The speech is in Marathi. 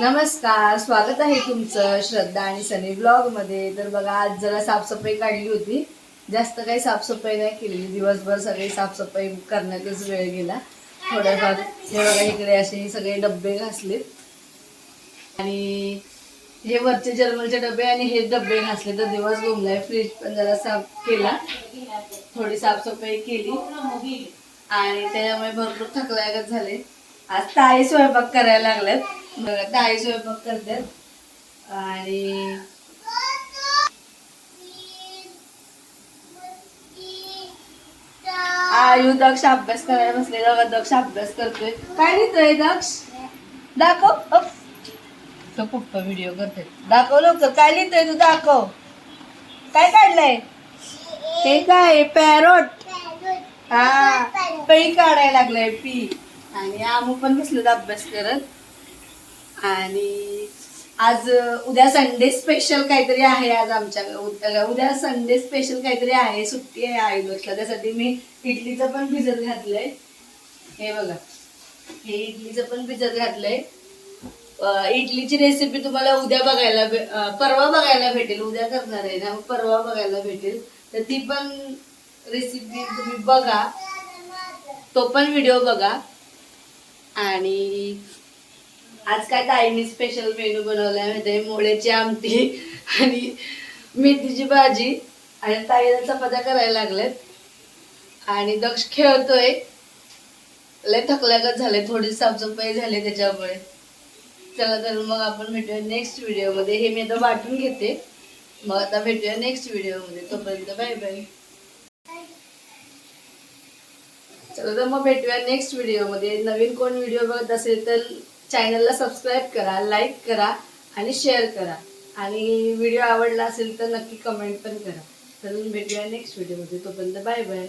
नमस्कार स्वागत आहे तुमचं श्रद्धा आणि सनी ब्लॉगमध्ये तर बघा आज जरा साफसफाई काढली होती. जास्त काही साफसफाई नाही केलेली. दिवसभर सगळी साफसफाई करण्यातच वेळ गेला. थोड्याफार हे बघा इकडे असे सगळे डब्बे घासलेत. आणि हे वरचे जर्मलचे डबे आणि हे डबे घासले. तर दिवस घुमलाय. फ्रीज पण जरा साफ केला. थोडी साफसफाई केली. आणि त्याच्यामुळे भरपूर थकलायगत झाले. आज ताई स्वयंपाक करायला लागल्यात. बघा, ताई स्वयंपाक करतात. आणि आयु दक्ष अभ्यास करायला बसले. बघा दक्ष अभ्यास करतोय. काय लिहितोय दक्ष? दाखव. तो पप्पा व्हिडिओ करते दाखव लवकर. काय लिहितोय तू? दाखव. काय काढलंय? हे काय? पॅरोट. हा. पै काढायला लागलाय पी. आणि आमू पण बसलो अभ्यास करत. आणि आज उद्या संडे स्पेशल काहीतरी आहे आज आमच्या उद्या उद्या संडे स्पेशल काहीतरी आहे. सुट्टी आहे आयुर्वेदला. त्यासाठी मी इडलीचं पण भिजत घातलंय. हे बघा. हे इडलीचं पण भिजत घातलंय. इडलीची रेसिपी तुम्हाला उद्या बघायला परवा बघायला भेटेल. उद्या करणार आहे ना परवा बघायला भेटेल. तर ती पण रेसिपी तुम्ही बघा. तो पण व्हिडिओ बघा. आणि आज काय ताईने स्पेशल मेनू बनवलाय माहिती मोळ्याची आमटी आणि मेथीची भाजी. आणि ताईला चपात्या करायला लागल्यात आणि दक्ष खेळतोय. लय थकल्यागत झाले थोडी साफसफाई झाली त्याच्यामुळे. चला तर मग आपण भेटूया नेक्स्ट व्हिडिओमध्ये हे मी आता वाटून घेते. मग आता भेटूया नेक्स्ट व्हिडिओमध्ये तोपर्यंत बाय बाय चला तर मग भेटूया नेक्स्ट व्हिडिओमध्ये नवीन कोण व्हिडिओ बघत असेल तर चॅनलला सबस्क्राईब करा लाईक करा आणि शेअर करा. आणि व्हिडिओ आवडला असेल तर नक्की कमेंट पण करा. तर भेटूया नेक्स्ट व्हिडिओमध्ये. तोपर्यंत बाय बाय.